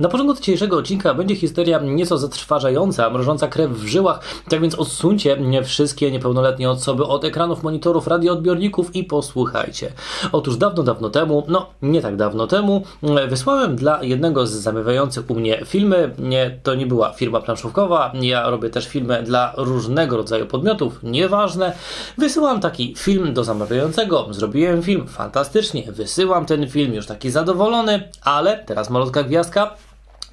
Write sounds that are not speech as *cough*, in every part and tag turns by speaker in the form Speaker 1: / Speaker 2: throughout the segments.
Speaker 1: Na początku dzisiejszego odcinka będzie historia nieco zatrważająca, mrożąca krew w żyłach, tak więc odsuńcie wszystkie niepełnoletnie osoby od ekranów, monitorów, radioodbiorników i posłuchajcie. Otóż dawno, dawno temu, no nie tak dawno temu, wysłałem dla jednego z zamawiających u mnie filmy, nie, to nie była firma planszówkowa, ja robię też filmy dla różnego rodzaju podmiotów, nieważne. Wysyłam taki film do zamawiającego, zrobiłem film, fantastycznie, wysyłam ten film, już taki zadowolony, ale teraz malutka gwiazdka,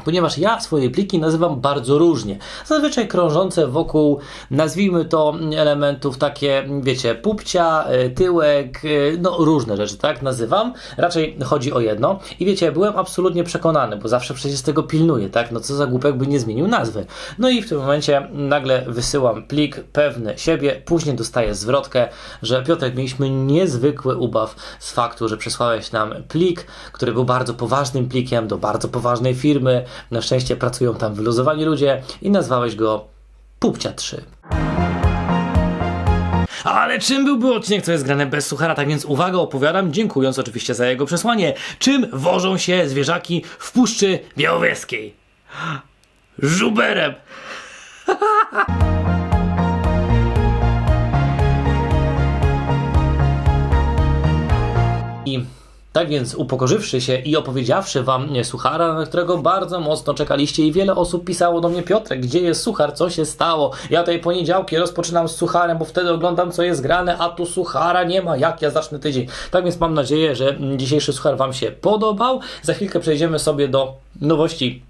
Speaker 1: ponieważ ja swoje pliki nazywam bardzo różnie. Zazwyczaj krążące wokół, nazwijmy to elementów takie, wiecie, pupcia, y, tyłek, y, no różne rzeczy, tak nazywam. Raczej chodzi o jedno. I wiecie, byłem absolutnie przekonany, bo zawsze przecież tego pilnuję, tak? No co za głupek by nie zmienił nazwy. No i w tym momencie nagle wysyłam plik pewny siebie, później dostaję zwrotkę, że Piotrek, mieliśmy niezwykły ubaw z faktu, że przesłałeś nam plik, który był bardzo poważnym plikiem do bardzo poważnej firmy, na szczęście pracują tam wyluzowani ludzie i nazwałeś go Pupcia 3. Ale czym byłby odcinek, co jest grane bez suchara? Tak więc uwaga, opowiadam, dziękując oczywiście za jego przesłanie. Czym wożą się zwierzaki w Puszczy Białowieskiej? Żuberem! *laughs* I tak więc upokorzywszy się i opowiedziawszy wam suchara, na którego bardzo mocno czekaliście i wiele osób pisało do mnie, Piotrek, gdzie jest suchar, co się stało? Ja tej poniedziałki rozpoczynam z sucharem, bo wtedy oglądam co jest grane, a tu suchara nie ma, jak ja zacznę tydzień. Tak więc mam nadzieję, że dzisiejszy suchar wam się podobał. Za chwilkę przejdziemy sobie do nowości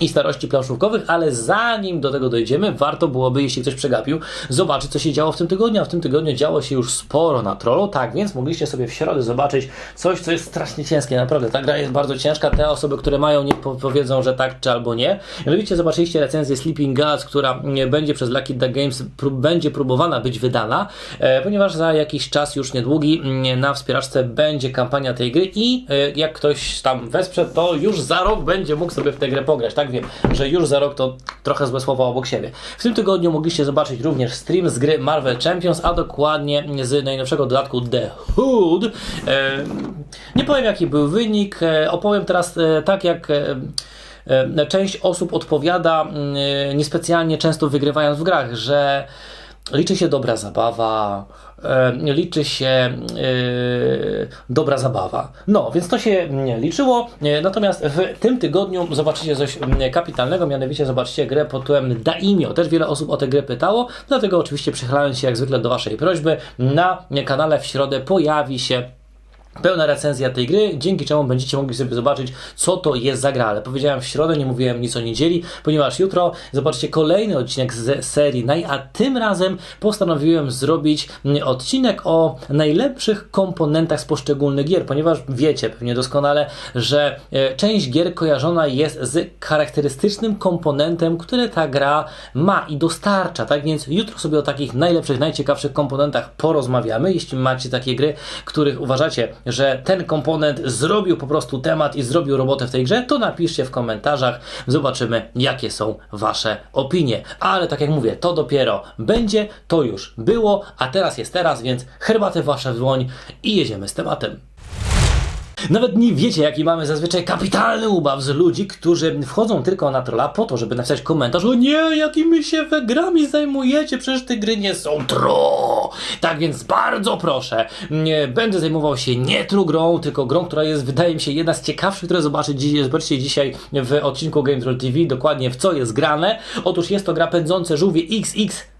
Speaker 1: i starości planszówkowych, ale zanim do tego dojdziemy, warto byłoby, jeśli ktoś przegapił, zobaczyć, co się działo w tym tygodniu. A w tym tygodniu działo się już sporo na trollu, tak więc mogliście sobie w środę zobaczyć coś, co jest strasznie ciężkie. Naprawdę, ta gra jest bardzo ciężka. Te osoby, które mają, nie powiedzą, że tak czy albo nie. Mianowicie zobaczyliście recenzję Sleeping Gods, która będzie przez Lucky Duck Games będzie próbowana być wydana, e, ponieważ za jakiś czas już niedługi na wspieraczce będzie kampania tej gry i e, jak ktoś tam wesprze, to już za rok będzie mógł sobie w tę grę pograć. Tak wiem, że już za rok to trochę złe słowa obok siebie. W tym tygodniu mogliście zobaczyć również stream z gry Marvel Champions, a dokładnie z najnowszego dodatku The Hood. E, nie powiem jaki był wynik, e, opowiem teraz e, tak jak część osób odpowiada, mm, niespecjalnie często wygrywając w grach, że liczy się dobra zabawa, liczy się e, dobra zabawa. No, więc to się liczyło. E, natomiast w tym tygodniu zobaczycie coś mm, kapitalnego, mianowicie zobaczycie grę pod tytułem Daimio. Też wiele osób o tę grę pytało, dlatego oczywiście przychylając się jak zwykle do Waszej prośby, na kanale w środę pojawi się pełna recenzja tej gry, dzięki czemu będziecie mogli sobie zobaczyć, co to jest za gra. Ale powiedziałem w środę, nie mówiłem nic o niedzieli, ponieważ jutro zobaczycie kolejny odcinek z serii Naj, a tym razem postanowiłem zrobić odcinek o najlepszych komponentach z poszczególnych gier, ponieważ wiecie pewnie doskonale, że e, część gier kojarzona jest z charakterystycznym komponentem, który ta gra ma i dostarcza. Tak więc jutro sobie o takich najlepszych, najciekawszych komponentach porozmawiamy. Jeśli macie takie gry, których uważacie, że ten komponent zrobił po prostu temat i zrobił robotę w tej grze, to napiszcie w komentarzach. Zobaczymy, jakie są Wasze opinie. Ale tak jak mówię, to dopiero będzie, to już było, a teraz jest teraz, więc herbatę Wasze w dłoń i jedziemy z tematem. Nawet nie wiecie, jaki mamy zazwyczaj kapitalny ubaw z ludzi, którzy wchodzą tylko na trolla po to, żeby napisać komentarz o nie, jakimi się we grami zajmujecie, przecież te gry nie są tro. Tak więc bardzo proszę, nie będę zajmował się nie tru grą, tylko grą, która jest, wydaje mi się, jedna z ciekawszych, które zobaczycie, zobaczycie dzisiaj w odcinku Game Troll TV, dokładnie w co jest grane. Otóż jest to gra pędzące żółwie XX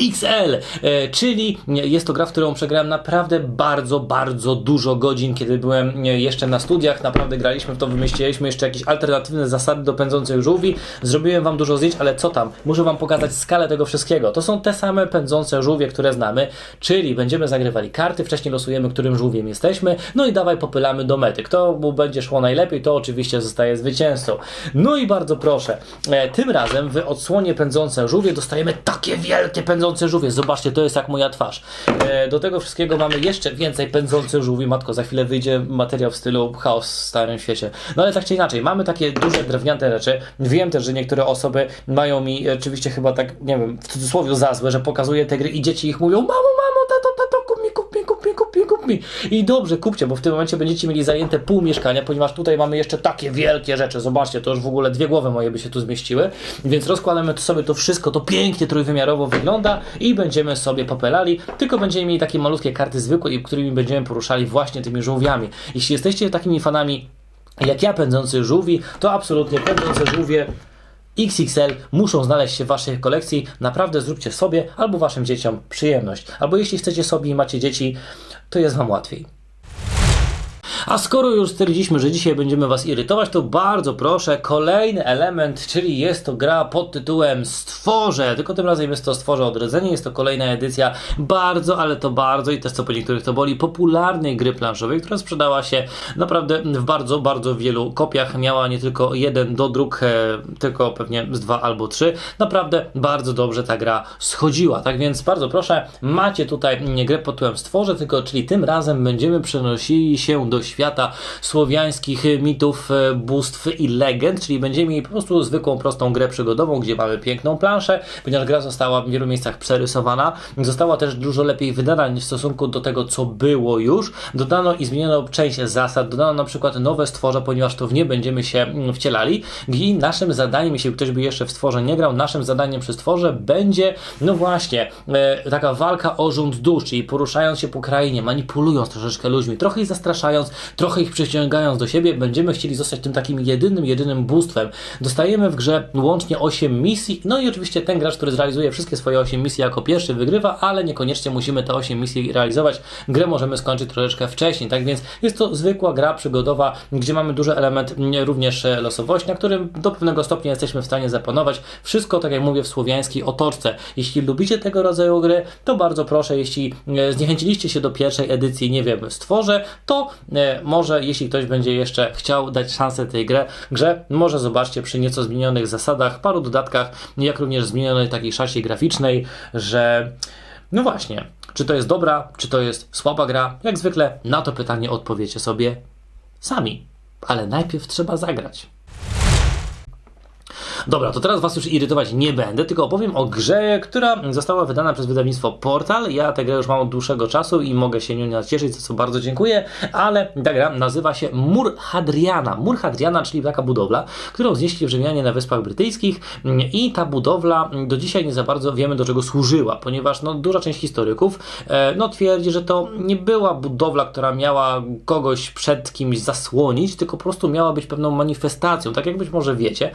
Speaker 1: XL, e, czyli jest to gra, w którą przegrałem naprawdę bardzo, bardzo dużo godzin, kiedy byłem e, jeszcze na studiach. Naprawdę graliśmy w to, wymyśliliśmy jeszcze jakieś alternatywne zasady do pędzących żółwi. Zrobiłem Wam dużo zdjęć, ale co tam? Muszę Wam pokazać skalę tego wszystkiego. To są te same pędzące żółwie, które znamy, czyli będziemy zagrywali karty, wcześniej losujemy, którym żółwiem jesteśmy, no i dawaj popylamy do mety. Kto mu będzie szło najlepiej, to oczywiście zostaje zwycięzcą. No i bardzo proszę, e, tym razem w odsłonie pędzące żółwie dostajemy takie wielkie pędzące pędzące żółwie. Zobaczcie, to jest jak moja twarz. E, do tego wszystkiego mamy jeszcze więcej pędzących żółwi. Matko, za chwilę wyjdzie materiał w stylu chaos w starym świecie. No ale tak czy inaczej, mamy takie duże drewniane rzeczy. Wiem też, że niektóre osoby mają mi oczywiście chyba tak, nie wiem, w cudzysłowie za złe, że pokazuję te gry i dzieci ich mówią, mamo, I dobrze, kupcie, bo w tym momencie będziecie mieli zajęte pół mieszkania, ponieważ tutaj mamy jeszcze takie wielkie rzeczy. Zobaczcie, to już w ogóle dwie głowy moje by się tu zmieściły. Więc rozkładamy sobie to wszystko, to pięknie trójwymiarowo wygląda i będziemy sobie popelali, tylko będziemy mieli takie malutkie karty zwykłe, którymi będziemy poruszali właśnie tymi żółwiami. Jeśli jesteście takimi fanami jak ja pędzący żółwi, to absolutnie pędzące żółwie XXL muszą znaleźć się w Waszej kolekcji. Naprawdę zróbcie sobie albo Waszym dzieciom przyjemność. Albo jeśli chcecie sobie i macie dzieci, to jest Wam łatwiej. A skoro już stwierdziliśmy, że dzisiaj będziemy Was irytować, to bardzo proszę, kolejny element, czyli jest to gra pod tytułem Stworze. Tylko tym razem jest to Stworze Odrodzenie, jest to kolejna edycja bardzo, ale to bardzo i też co po niektórych to boli, popularnej gry planszowej, która sprzedała się naprawdę w bardzo, bardzo wielu kopiach. Miała nie tylko jeden dodruk, e, tylko pewnie z dwa albo trzy. Naprawdę bardzo dobrze ta gra schodziła. Tak więc bardzo proszę, macie tutaj nie grę pod tytułem Stworze, tylko czyli tym razem będziemy przenosili się do świata słowiańskich mitów, e, bóstw i legend, czyli będziemy mieli po prostu zwykłą, prostą grę przygodową, gdzie mamy piękną planszę, ponieważ gra została w wielu miejscach przerysowana, została też dużo lepiej wydana w stosunku do tego, co było już. Dodano i zmieniono część zasad, dodano na przykład nowe stworze, ponieważ to w nie będziemy się mm, wcielali i naszym zadaniem, jeśli ktoś by jeszcze w stworze nie grał, naszym zadaniem przy stworze będzie, no właśnie, e, taka walka o rząd dusz, czyli poruszając się po krainie, manipulując troszeczkę ludźmi, trochę ich zastraszając, trochę ich przyciągając do siebie, będziemy chcieli zostać tym takim jedynym, jedynym bóstwem. Dostajemy w grze łącznie 8 misji, no i oczywiście ten gracz, który zrealizuje wszystkie swoje 8 misji jako pierwszy wygrywa, ale niekoniecznie musimy te 8 misji realizować. Grę możemy skończyć troszeczkę wcześniej, tak więc jest to zwykła gra przygodowa, gdzie mamy duży element mm, również e, losowości, na którym do pewnego stopnia jesteśmy w stanie zapanować. Wszystko, tak jak mówię, w słowiańskiej otoczce. Jeśli lubicie tego rodzaju gry, to bardzo proszę, jeśli e, zniechęciliście się do pierwszej edycji, nie wiem, stworze, to może jeśli ktoś będzie jeszcze chciał dać szansę tej grze, grze, może zobaczcie przy nieco zmienionych zasadach, paru dodatkach, jak również zmienionej takiej szasie graficznej, że no właśnie, czy to jest dobra, czy to jest słaba gra, jak zwykle na to pytanie odpowiecie sobie sami. Ale najpierw trzeba zagrać. Dobra, to teraz Was już irytować nie będę, tylko opowiem o grze, która została wydana przez wydawnictwo Portal. Ja tę grę już mam od dłuższego czasu i mogę się nią nacieszyć, za co bardzo dziękuję, ale ta gra nazywa się Mur Hadriana. Mur Hadriana, czyli taka budowla, którą znieśli Rzymianie na Wyspach Brytyjskich i ta budowla do dzisiaj nie za bardzo wiemy do czego służyła, ponieważ no, duża część historyków e, no, twierdzi, że to nie była budowla, która miała kogoś przed kimś zasłonić, tylko po prostu miała być pewną manifestacją. Tak jak być może wiecie,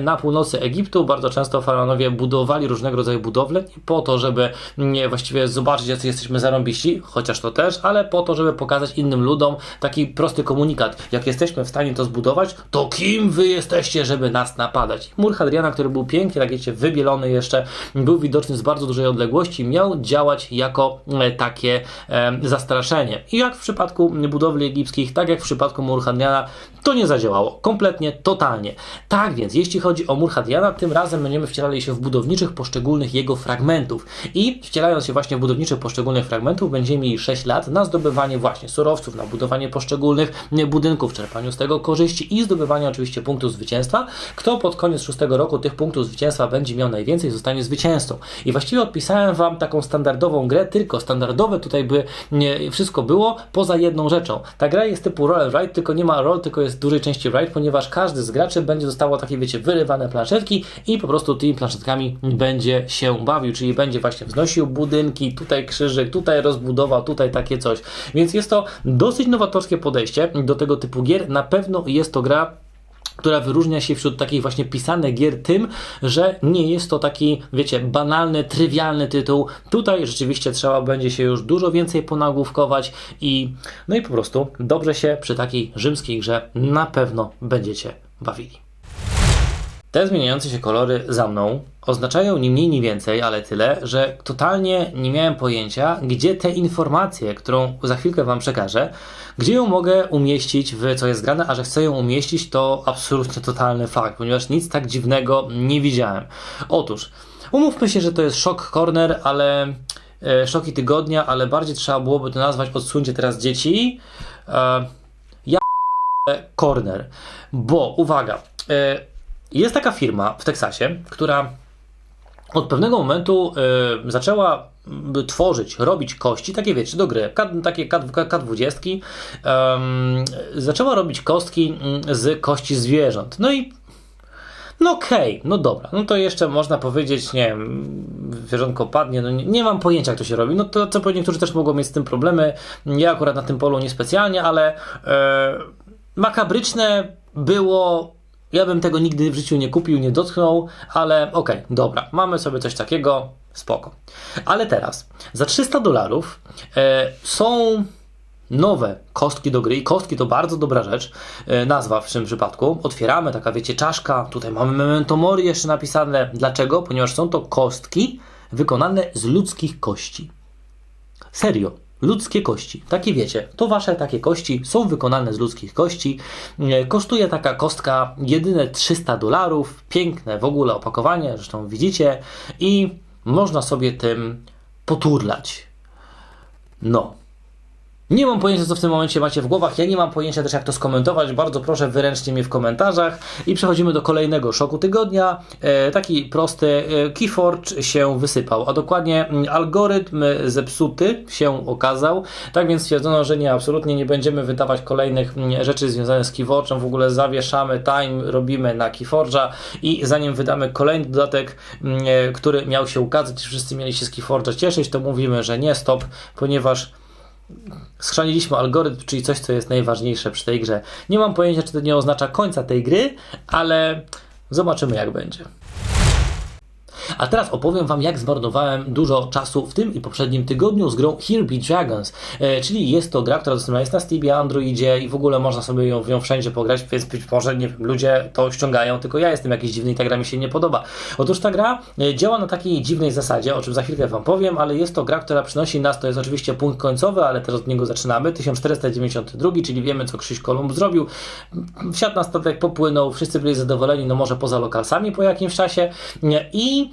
Speaker 1: na północy Egiptu bardzo często faraonowie budowali różnego rodzaju budowle nie po to, żeby nie właściwie zobaczyć, jacy jesteśmy zarąbiści, chociaż to też, ale po to, żeby pokazać innym ludom taki prosty komunikat. Jak jesteśmy w stanie to zbudować, to kim wy jesteście, żeby nas napadać? Mur Hadriana, który był pięknie, tak wiecie, wybielony jeszcze, był widoczny z bardzo dużej odległości, miał działać jako e, takie e, zastraszenie. I jak w przypadku budowli egipskich, tak jak w przypadku Mur Hadriana, to nie zadziałało. Kompletnie, totalnie. Tak więc, jeśli chodzi o mur Hadriana, tym razem będziemy wcielali się w budowniczych poszczególnych jego fragmentów. I wcielając się właśnie w budowniczych poszczególnych fragmentów, będziemy mieli 6 lat na zdobywanie właśnie surowców, na budowanie poszczególnych budynków, czerpaniu z tego korzyści i zdobywanie oczywiście punktów zwycięstwa. Kto pod koniec szóstego roku tych punktów zwycięstwa będzie miał najwięcej, zostanie zwycięzcą. I właściwie odpisałem Wam taką standardową grę, tylko standardowe tutaj by wszystko było, poza jedną rzeczą. Ta gra jest typu roll and write, tylko nie ma roll, tylko jest dużej części write, ponieważ każdy z graczy będzie dostało takie, wiecie, wyrywane planszetki i po prostu tymi planszetkami będzie się bawił, czyli będzie właśnie wznosił budynki, tutaj krzyżyk, tutaj rozbudowa, tutaj takie coś. Więc jest to dosyć nowatorskie podejście do tego typu gier. Na pewno jest to gra która wyróżnia się wśród takich właśnie pisanych gier tym, że nie jest to taki, wiecie, banalny, trywialny tytuł. Tutaj rzeczywiście trzeba będzie się już dużo więcej ponagłówkować i no i po prostu dobrze się przy takiej rzymskiej grze na pewno będziecie bawili. Te zmieniające się kolory za mną oznaczają ni mniej, ni więcej, ale tyle, że totalnie nie miałem pojęcia, gdzie te informacje, którą za chwilkę Wam przekażę, gdzie ją mogę umieścić w co jest grane, a że chcę ją umieścić, to absolutnie totalny fakt, ponieważ nic tak dziwnego nie widziałem. Otóż, umówmy się, że to jest Shock Corner, ale e, szoki tygodnia, ale bardziej trzeba byłoby to nazwać odsuńcie teraz dzieci. E, ja Corner, bo uwaga, e, jest taka firma w Teksasie, która od pewnego momentu y, zaczęła y, tworzyć, robić kości, takie wiecie, do gry, K, takie K, K20, ym, zaczęła robić kostki mm, z kości zwierząt. No i no okej, no dobra, no to jeszcze można powiedzieć, nie wiem, zwierzątko padnie, no nie, nie mam pojęcia jak to się robi, no to co pewnie niektórzy też mogą mieć z tym problemy, ja akurat na tym polu niespecjalnie, ale e, makabryczne było, ja bym tego nigdy w życiu nie kupił, nie dotknął, ale okej, dobra, mamy sobie coś takiego, spoko. Ale teraz, za 300 dolarów e, są nowe kostki do gry i kostki to bardzo dobra rzecz, e, nazwa w tym przypadku. Otwieramy, taka wiecie, czaszka, tutaj mamy memento mori jeszcze napisane. Dlaczego? Ponieważ są to kostki wykonane z ludzkich kości. Serio. Ludzkie kości. Takie wiecie, to wasze takie kości są wykonane z ludzkich kości. E, Kosztuje taka kostka jedyne 300 dolarów. Piękne w ogóle opakowanie, zresztą widzicie. I można sobie tym poturlać. No. Nie mam pojęcia, co w tym momencie macie w głowach. Ja nie mam pojęcia też, jak to skomentować. Bardzo proszę, wyręczcie mnie w komentarzach. I przechodzimy do kolejnego szoku tygodnia. E, taki prosty e, Keyforge się wysypał, a dokładnie mm, algorytm zepsuty się okazał. Tak więc stwierdzono, że nie, absolutnie nie będziemy wydawać kolejnych mm, rzeczy związanych z Keyforge'em. W ogóle zawieszamy time, robimy na Keyforge'a i zanim wydamy kolejny dodatek, mm, e, który miał się ukazać, wszyscy mieli się z Keyforge'a cieszyć, to mówimy, że nie, stop, ponieważ schrzaniliśmy algorytm, czyli coś, co jest najważniejsze przy tej grze. Nie mam pojęcia, czy to nie oznacza końca tej gry, ale zobaczymy, jak będzie. A teraz opowiem Wam, jak zmarnowałem dużo czasu w tym i poprzednim tygodniu z grą Here Be Dragons. E, czyli jest to gra, która dostępna jest na Steamie, Androidzie i w ogóle można sobie ją, ją wszędzie pograć, więc być może, nie wiem, ludzie to ściągają, tylko ja jestem jakiś dziwny i ta gra mi się nie podoba. Otóż ta gra e, działa na takiej dziwnej zasadzie, o czym za chwilkę Wam powiem, ale jest to gra, która przynosi nas, to jest oczywiście punkt końcowy, ale też od niego zaczynamy, 1492, czyli wiemy, co Krzyś Kolumb zrobił. Wsiadł na statek, popłynął, wszyscy byli zadowoleni, no może poza lokalsami po jakimś czasie i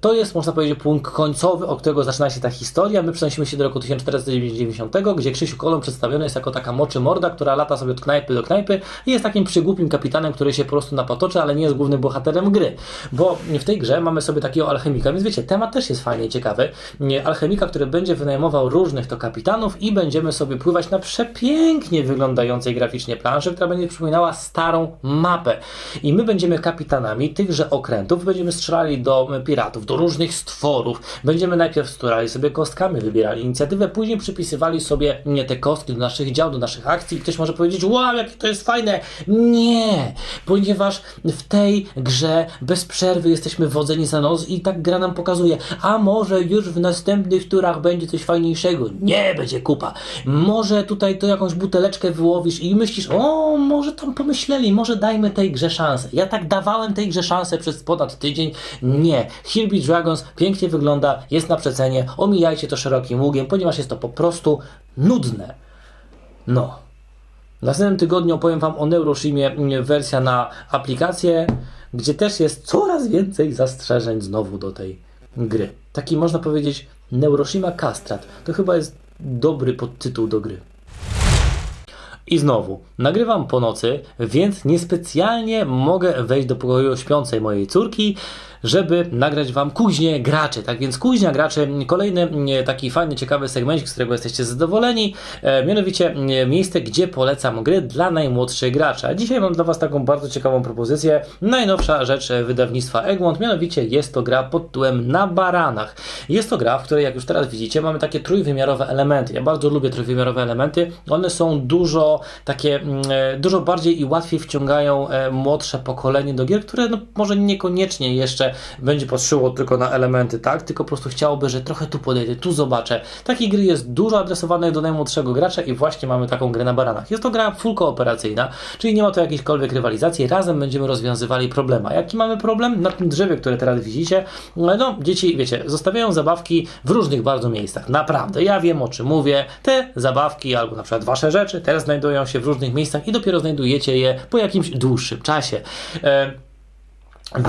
Speaker 1: to jest, można powiedzieć, punkt końcowy, od którego zaczyna się ta historia. My przenosimy się do roku 1490, gdzie Krzysiu Kolom przedstawiony jest jako taka moczy morda, która lata sobie od knajpy do knajpy i jest takim przygłupim kapitanem, który się po prostu napatoczy, ale nie jest głównym bohaterem gry. Bo w tej grze mamy sobie takiego alchemika, więc wiecie, temat też jest fajnie ciekawy. Alchemika, który będzie wynajmował różnych to kapitanów i będziemy sobie pływać na przepięknie wyglądającej graficznie planszy, która będzie przypominała starą mapę. I my będziemy kapitanami tychże okrętów, będziemy strzelali do piratów, do różnych stworów. Będziemy najpierw sturali sobie kostkami, wybierali inicjatywę, później przypisywali sobie te kostki do naszych dział, do naszych akcji. Ktoś może powiedzieć, wow, jakie to jest fajne. Nie, ponieważ w tej grze bez przerwy jesteśmy wodzeni za nos i tak gra nam pokazuje, a może już w następnych turach będzie coś fajniejszego. Nie, będzie kupa. Może tutaj to jakąś buteleczkę wyłowisz i myślisz, o, może tam pomyśleli, może dajmy tej grze szansę. Ja tak dawałem tej grze szansę przez ponad tydzień. Nie. Here Dragons pięknie wygląda, jest na przecenie, omijajcie to szerokim ługiem, ponieważ jest to po prostu nudne. No. W następnym tygodniu opowiem Wam o Neuroshimie, mm, wersja na aplikację, gdzie też jest coraz więcej zastrzeżeń znowu do tej gry. Taki można powiedzieć Neuroshima Castrat. To chyba jest dobry podtytuł do gry. I znowu, nagrywam po nocy, więc niespecjalnie mogę wejść do pokoju śpiącej mojej córki, żeby nagrać Wam kuźnię graczy. Tak więc kuźnia graczy, kolejny taki fajny, ciekawy segment, z którego jesteście zadowoleni, e, mianowicie miejsce, gdzie polecam gry dla najmłodszych graczy. A dzisiaj mam dla Was taką bardzo ciekawą propozycję. Najnowsza rzecz wydawnictwa Egmont, mianowicie jest to gra pod tytułem Na Baranach. Jest to gra, w której jak już teraz widzicie, mamy takie trójwymiarowe elementy. Ja bardzo lubię trójwymiarowe elementy. One są dużo takie, e, dużo bardziej i łatwiej wciągają e, młodsze pokolenie do gier, które no, może niekoniecznie jeszcze będzie patrzyło tylko na elementy, tak? Tylko po prostu chciałoby, że trochę tu podejdę, tu zobaczę. Takiej gry jest dużo adresowanych do najmłodszego gracza i właśnie mamy taką grę na baranach. Jest to gra full kooperacyjna, czyli nie ma to jakiejkolwiek rywalizacji. Razem będziemy rozwiązywali problemy. A jaki mamy problem? Na tym drzewie, które teraz widzicie, no dzieci, wiecie, zostawiają zabawki w różnych bardzo miejscach. Naprawdę, ja wiem o czym mówię. Te zabawki albo na przykład wasze rzeczy teraz znajdują się w różnych miejscach i dopiero znajdujecie je po jakimś dłuższym czasie. E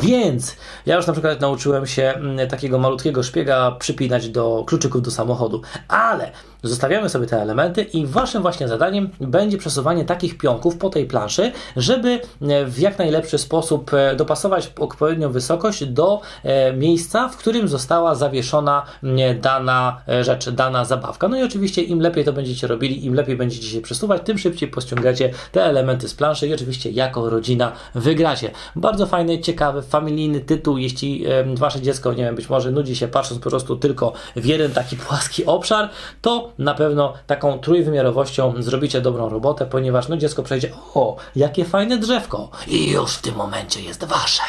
Speaker 1: więc ja już na przykład nauczyłem się mm, takiego malutkiego szpiega przypinać do kluczyków do samochodu, ale zostawiamy sobie te elementy i waszym właśnie zadaniem będzie przesuwanie takich pionków po tej planszy, żeby e, w jak najlepszy sposób e, dopasować odpowiednią wysokość do e, miejsca, w którym została zawieszona dana rzecz, dana zabawka. No i oczywiście im lepiej to będziecie robili, im lepiej będziecie się przesuwać, tym szybciej pościągacie te elementy z planszy i oczywiście jako rodzina wygracie. Bardzo fajny, ciekawy, familijny tytuł, jeśli wasze dziecko, nie wiem, być może nudzi się patrząc po prostu tylko w jeden taki płaski obszar, to na pewno taką trójwymiarowością zrobicie dobrą robotę, ponieważ no dziecko przejdzie, o, jakie fajne drzewko i już w tym momencie jest wasze.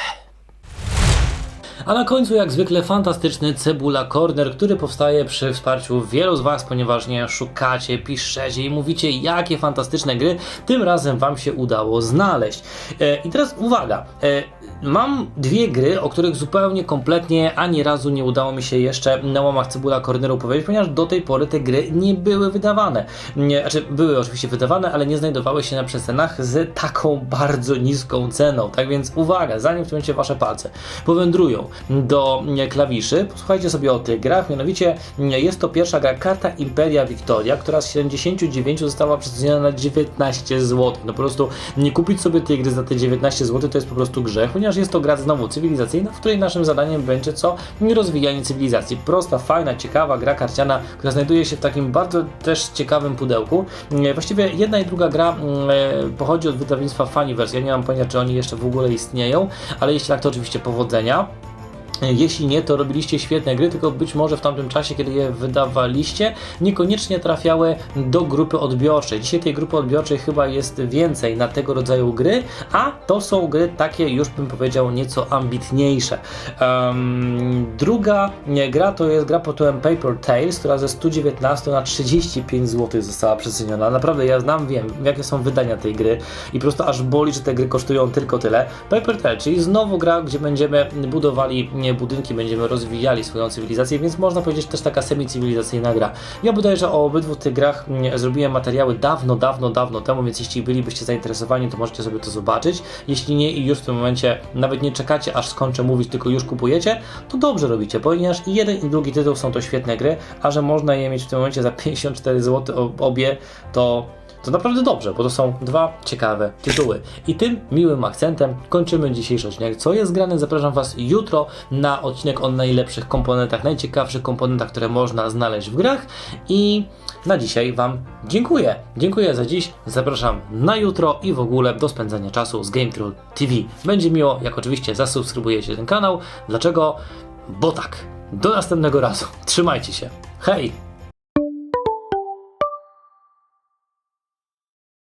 Speaker 1: A na końcu, jak zwykle, fantastyczny Cebula Corner, który powstaje przy wsparciu wielu z Was, ponieważ nie szukacie, piszecie i mówicie, jakie fantastyczne gry tym razem Wam się udało znaleźć. E, I teraz uwaga. E, mam dwie gry, o których zupełnie kompletnie ani razu nie udało mi się jeszcze na łamach Cebula Corneru powiedzieć, ponieważ do tej pory te gry nie były wydawane. Nie, znaczy, były oczywiście wydawane, ale nie znajdowały się na przecenach z taką bardzo niską ceną. Tak więc uwaga, zanim w tym momencie Wasze palce powędrują do klawiszy, posłuchajcie sobie o tych grach. Mianowicie jest to pierwsza gra Karta Imperia Victoria, która z 79 została przeceniona na 19 zł. No po prostu nie kupić sobie tej gry za te 19 zł to jest po prostu grzech, ponieważ jest to gra znowu cywilizacyjna, w której naszym zadaniem będzie co? Rozwijanie cywilizacji. Prosta, fajna, ciekawa gra karciana, która znajduje się w takim bardzo też ciekawym pudełku. E, Właściwie jedna i druga gra mm, e, pochodzi od wydawnictwa Funiverse. Ja nie mam pojęcia, czy oni jeszcze w ogóle istnieją, ale jeśli tak, to oczywiście powodzenia. Jeśli nie, to robiliście świetne gry, tylko być może w tamtym czasie, kiedy je wydawaliście, niekoniecznie trafiały do grupy odbiorczej. Dzisiaj tej grupy odbiorczej chyba jest więcej na tego rodzaju gry, a to są gry takie, już bym powiedział, nieco ambitniejsze. Em, druga gra to jest gra pod tytułem Paper Tales, która ze 119 na 35 zł została przeceniona. Naprawdę, ja znam, wiem, jakie są wydania tej gry i po prostu aż boli, że te gry kosztują tylko tyle. Paper Tales, czyli znowu gra, gdzie będziemy budowali budynki, będziemy rozwijali swoją cywilizację, więc można powiedzieć też taka semi-cywilizacyjna gra. Ja bodajże o obydwu tych grach mm, zrobiłem materiały dawno, dawno, dawno temu, więc jeśli bylibyście zainteresowani, to możecie sobie to zobaczyć. Jeśli nie i już w tym momencie nawet nie czekacie, aż skończę mówić, tylko już kupujecie, to dobrze robicie, ponieważ i jeden i drugi tytuł są to świetne gry, a że można je mieć w tym momencie za 54 zł obie, to to naprawdę dobrze, bo to są dwa ciekawe tytuły. I tym miłym akcentem kończymy dzisiejszy odcinek. Co jest grane? Zapraszam Was jutro na odcinek o najlepszych komponentach, najciekawszych komponentach, które można znaleźć w grach. I na dzisiaj Wam dziękuję. Dziękuję za dziś. Zapraszam na jutro i w ogóle do spędzania czasu z Game Troll TV. Będzie miło, jak oczywiście zasubskrybujecie ten kanał. Dlaczego? Bo tak. Do następnego razu. Trzymajcie się. Hej!